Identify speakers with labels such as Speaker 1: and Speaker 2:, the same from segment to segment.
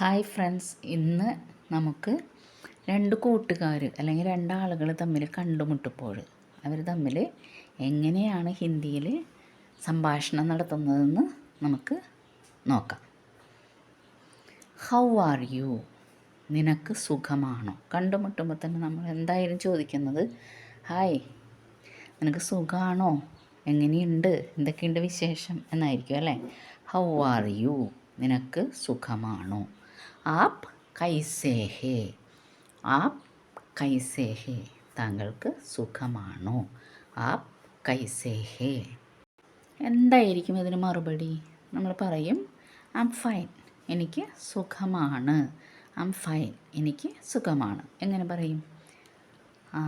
Speaker 1: Hi friends ഇന്ന് നമുക്ക് രണ്ട് കൂട്ടുകാർ അല്ലെങ്കിൽ രണ്ടാളുകൾ തമ്മിൽ കണ്ടുമുട്ടുമ്പോൾ അവർ തമ്മിൽ എങ്ങനെയാണ് ഹിന്ദിയിൽ സംഭാഷണം നടത്തുന്നതെന്ന് നമുക്ക് നോക്കാം. ഹൗ ആർ യു നിനക്ക് സുഖമാണോ? കണ്ടുമുട്ടുമ്പോൾ തന്നെ നമ്മൾ എന്തായാലും ചോദിക്കുന്നത് ഹായ് നിനക്ക് സുഖമാണോ എങ്ങനെയുണ്ട്? എന്തൊക്കെയുണ്ട് വിശേഷം? എന്നായിരിക്കും അല്ലേ? ഹൗ ആർ യു നിനക്ക് സുഖമാണോ? ആപ് കൈസേ ഹേ ആപ് കൈസേ ഹേ താങ്കൾക്ക് സുഖമാണോ? ആപ് കൈസേ ഹേ എന്തായിരിക്കും ഇതിന് മറുപടി? നമ്മൾ പറയും ആം ഫൈൻ എനിക്ക് സുഖമാണ്. ആം ഫൈൻ എനിക്ക് സുഖമാണ്. എങ്ങനെ പറയും? ആ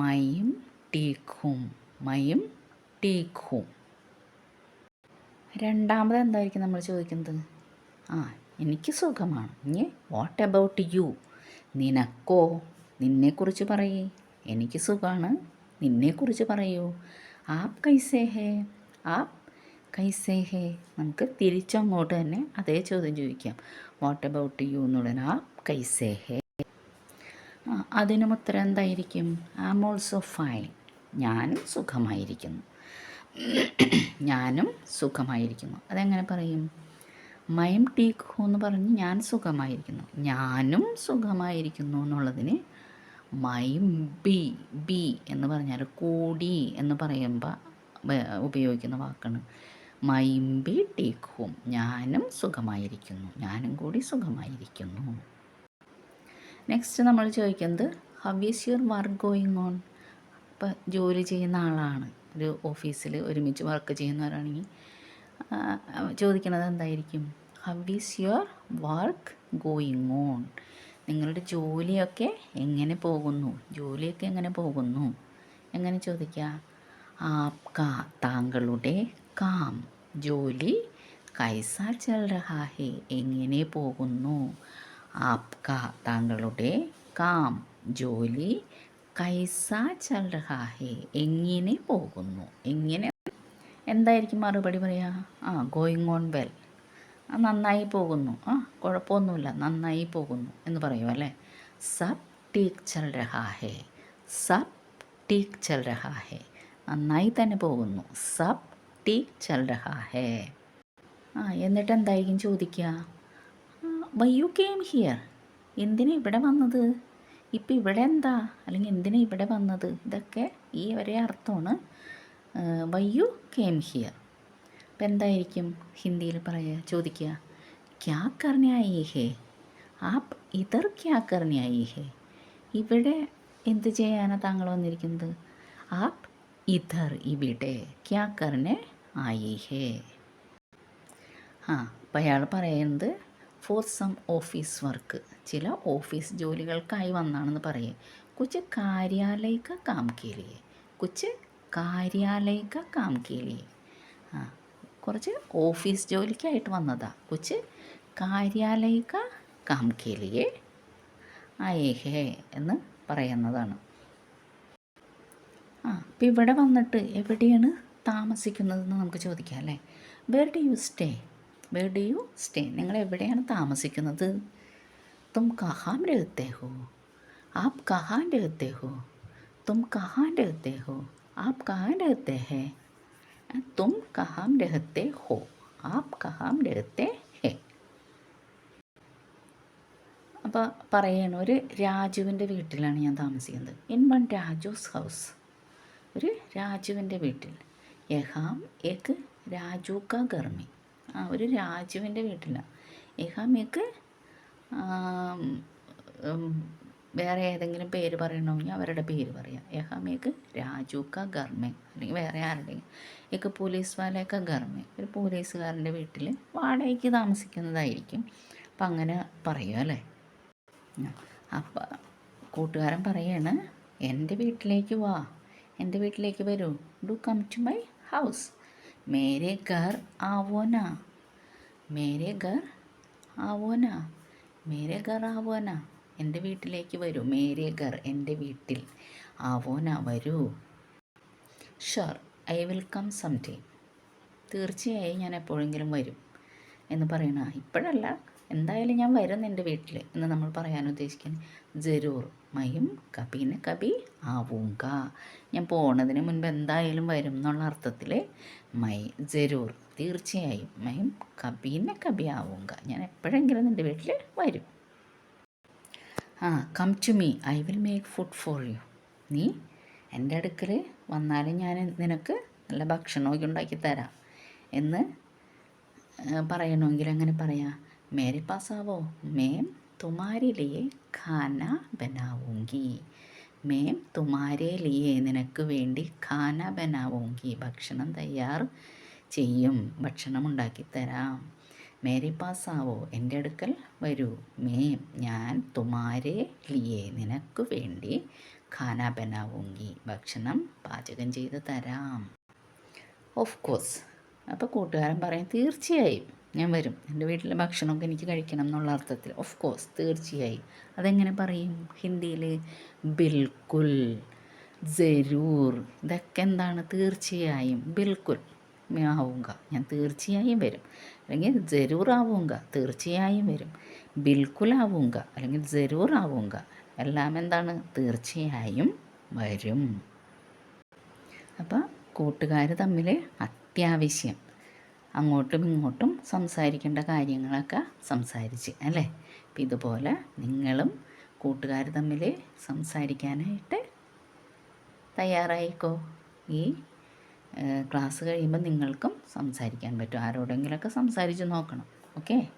Speaker 1: മയും ടീഖും മയും ടീഖും രണ്ടാമത് എന്തായിരിക്കും നമ്മൾ ചോദിക്കുന്നത്? ആ എനിക്ക് സുഖമാണ്. ഇനി വാട്ട് അബൌട്ട് യു നിനക്കോ? നിന്നെക്കുറിച്ച് പറയേ. എനിക്ക് സുഖമാണ് നിന്നെക്കുറിച്ച് പറയൂ. ആപ് കൈസേ ഹേ. ആപ് കൈസേ ഹേ. നമുക്ക് തിരിച്ചങ്ങോട്ട് തന്നെ അതേ ചോദ്യം ചോദിക്കാം. വാട്ട് അബൌട്ട് യു എന്നുള്ളത് ആപ് കൈസേ ഹേ. അതിനും ഉത്തരം എന്തായിരിക്കും? ആം ഓൾസോ ഫൈൻ ഞാനും സുഖമായിരിക്കുന്നു. ഞാനും സുഖമായിരിക്കുന്നു. അതെങ്ങനെ പറയും? മയം ടീക്കോ എന്ന് പറഞ്ഞ് ഞാൻ സുഖമായിരിക്കുന്നു. ഞാനും സുഖമായിരിക്കുന്നു എന്നുള്ളതിന് മൈം ബി ബി എന്ന് പറഞ്ഞാൽ കൂടി എന്ന് പറയുമ്പോൾ ഉപയോഗിക്കുന്ന വാക്കാണ്. മൈം ബി ടേക്ക് ഹോം ഞാനും സുഖമായിരിക്കുന്നു. ഞാനും കൂടി സുഖമായിരിക്കുന്നു. നെക്സ്റ്റ് നമ്മൾ ചോദിക്കുന്നത് how is your work going on ഇപ്പം ജോലി ചെയ്യുന്ന ആളാണ്. ഒരു ഓഫീസിൽ ഒരുമിച്ച് വർക്ക് ചെയ്യുന്നവരാണെങ്കിൽ ചോദിക്കുന്നത് എന്തായിരിക്കും? How is your work going on നിങ്ങളുടെ ജോലിയൊക്കെ എങ്ങനെ പോകുന്നു? ജോലിയൊക്കെ എങ്ങനെ പോകുന്നു? എങ്ങനെ ചോദിക്കുക ആപ്ക താങ്കളുടെ കാം. ജോലി കൈസ ചൽ രഹാ ഹെ. എങ്ങനെ പോകുന്നു? ആപ്ക താങ്കളുടെ കാം. ജോലി കൈസ ചൽ രഹാ ഹെ. എങ്ങനെ പോകുന്നു? എങ്ങനെ എന്തായിരിക്കും മറുപടി പറയുക ആ ഗോയിങ് ഓൺ വെൽ നന്നായി പോകുന്നു. ആ കുഴപ്പമൊന്നുമില്ല. നന്നായി പോകുന്നു എന്ന് പറയും അല്ലേ? സബ് ടീക്ക് ചൽ രഹാ ഹേ സബ് ടീക്ക് ചൽ രഹാ ഹേ നന്നായി തന്നെ പോകുന്നു. സബ് ടീക്ക് ചൽ രഹാ ഹേ ആ എന്നിട്ട് എന്തായിരിക്കും ചോദിക്കുക വൈ യു കെയിം ഹിയർ എന്തിനാ ഇവിടെ വന്നത്? ഇപ്പം ഇവിടെ എന്താ? അല്ലെങ്കിൽ എന്തിനാ ഇവിടെ വന്നത്? ഇതൊക്കെ ഈ ഒരേ അർത്ഥമാണ്. വൈ യു കെയിം ഹിയർ അപ്പം എന്തായിരിക്കും ഹിന്ദിയിൽ പറയുക ചോദിക്കുക ക്യാ കർണയായി ഹേ? ആപ്പ് ഇതർ ക്യാ കർണയായി ഹേ? ഇവിടെ എന്ത് ചെയ്യാനാണ് താങ്കൾ വന്നിരിക്കുന്നത്? ആപ്പ് ഇതർ ഇവിടെ ക്യാ കർണ ആയി ഹേ? ആ അപ്പം അയാൾ പറയുന്നത് ഫോർ സം ഓഫീസ് വർക്ക് ചില ഓഫീസ് ജോലികൾക്കായി വന്നാണെന്ന് പറയേ. കുച്ച് കാര്യാലയ കാം കേലിയെ കുച്ച് കാര്യാലയ കാം കേലിയെ ആ കുറച്ച് ഓഫീസ് ജോലിക്കായിട്ട് വന്നതാണ് കൊച്ച് കാര്യാലയ കാം കേലിയെ അയേഹേ എന്ന് പറയുന്നതാണ്. ആ അപ്പം ഇവിടെ വന്നിട്ട് എവിടെയാണ് താമസിക്കുന്നതെന്ന് നമുക്ക് ചോദിക്കാം അല്ലേ? Where do you stay where do you stay നിങ്ങൾ എവിടെയാണ് താമസിക്കുന്നത്? തും കഹാം രഹത്തെ ഹോ ആപ് കഹാൻ രഹത്തെ ഹോ തും കഹാൻ രഹത്തെ ഹോ ആപ് कहाँ रहते हैं? तुम कहाँ रहते हो? आप कहाँ रहते ഹേ അപ്പോൾ പറയണ ഒരു രാജുവിന്റെ വീട്ടിലാണ് ഞാൻ താമസിക്കുന്നത്. In one Raju's house. ഒരു രാജുവിന്റെ വീട്ടിൽ. യഹാം ഏക്ക് രാജു കാ ഗർമി ആ ഒരു രാജുവിന്റെ വീട്ടിലാണ്. യഹാം ഏക്ക് വേറെ ഏതെങ്കിലും പേര് പറയണമെങ്കിൽ അവരുടെ പേര് പറയാം. എഹമേക്ക് രാജു ക ഗർമെ അല്ലെങ്കിൽ വേറെ ആരുടെയും. ഏക്ക് പോലീസ് വാലയൊക്കെ ഗർമെ ഒരു പോലീസുകാരന്റെ വീട്ടിൽ വാടകയ്ക്ക് താമസിക്കുന്നതായിരിക്കും. അപ്പം അങ്ങനെ പറയുക അല്ലേ? അപ്പം കൂട്ടുകാരൻ പറയാണ് എന്റെ വീട്ടിലേക്ക് വാ. എന്റെ വീട്ടിലേക്ക് വരൂ. Do come to my house. മേരെ ഘർ ആവോന. മേരെ ഘർ ആവോന. മേരെ ഘർ ആവോന. എന്റെ വീട്ടിലേക്ക് വരൂ മേരിയ ഗർ എന്റെ വീട്ടിൽ. ആവോന വരൂ. Sure I will come some time തീർച്ചയായും ഞാൻ എപ്പോഴെങ്കിലും വരും എന്ന് പറയണ ഇപ്പോഴല്ല എന്തായാലും ഞാൻ വരും നിന്റെ വീട്ടിൽ എന്ന് നമ്മൾ പറയാൻ ഉദ്ദേശിക്കുന്നത് ജരൂർ മയും കബീനെ കബി ആവൂങ്ക. ഞാൻ പോണതിന് മുൻപ് എന്തായാലും വരും എന്നുള്ള അർത്ഥത്തിൽ മൈ ജരൂർ തീർച്ചയായും മയും കബീനെ കബി ആവൂങ്ക. ഞാൻ എപ്പോഴെങ്കിലും നിന്റെ വീട്ടിൽ വരും. ആ come to me I will make food for you നീ എന്റെ അടുക്കൽ വന്നാലും ഞാൻ നിനക്ക് നല്ല ഭക്ഷണമൊക്കെ ഉണ്ടാക്കി തരാം എന്ന് പറയണമെങ്കിൽ അങ്ങനെ പറയാം. മേരെ പാസാവോ? മേം തുമാരെ ഖാന ബനാവൂങ്കി. മേം തുമാരെ നിനക്ക് വേണ്ടി ഖാന ബനാവൂങ്കി. ഭക്ഷണം തയ്യാർ ചെയ്യും. ഭക്ഷണം ഉണ്ടാക്കി തരാം. മേരെ പാസാവോ എന്റെ അടുക്കൽ വരൂ. മേം ഞാൻ തുമാരെ ലിയെ. നിനക്ക് വേണ്ടി ഖാന ബനാവുങ്കി ഭക്ഷണം പാചകം ചെയ്ത് തരാം. ഓഫ് കോഴ്സ് അപ്പോൾ കൂട്ടുകാരൻ പറയും തീർച്ചയായും ഞാൻ വരും. എന്റെ വീട്ടിലെ ഭക്ഷണമൊക്കെ എനിക്ക് കഴിക്കണം എന്നുള്ള അർത്ഥത്തിൽ. ഓഫ് കോഴ്സ് തീർച്ചയായും. അതെങ്ങനെ പറയും? ഹിന്ദിയിൽ ബിൽക്കുൽ ജരൂർ. ഇതൊക്കെ എന്താണ്? തീർച്ചയായും ബിൽക്കുൽ. ആവുക ഞാൻ തീർച്ചയായും വരും. അല്ലെങ്കിൽ ജരൂർ ആവുക തീർച്ചയായും വരും. ബിൽക്കുൽ ആവുക അല്ലെങ്കിൽ ജരൂർ ആവുക എല്ലാം എന്താണ്? തീർച്ചയായും വരും. അപ്പോൾ കൂട്ടുകാർ തമ്മിൽ അത്യാവശ്യം അങ്ങോട്ടും ഇങ്ങോട്ടും സംസാരിക്കേണ്ട കാര്യങ്ങളൊക്കെ സംസാരിച്ച് അല്ലേ? അപ്പം ഇതുപോലെ നിങ്ങളും കൂട്ടുകാർ തമ്മിൽ സംസാരിക്കാനായിട്ട് തയ്യാറായിക്കോ? ഈ ക്ലാസ് കഴിയുമ്പോൾ നിങ്ങൾക്കും സംസാരിക്കാൻ പറ്റും. ആരോടെങ്കിലുമൊക്കെ സംസാരിച്ച് നോക്കണം. ഓക്കെ?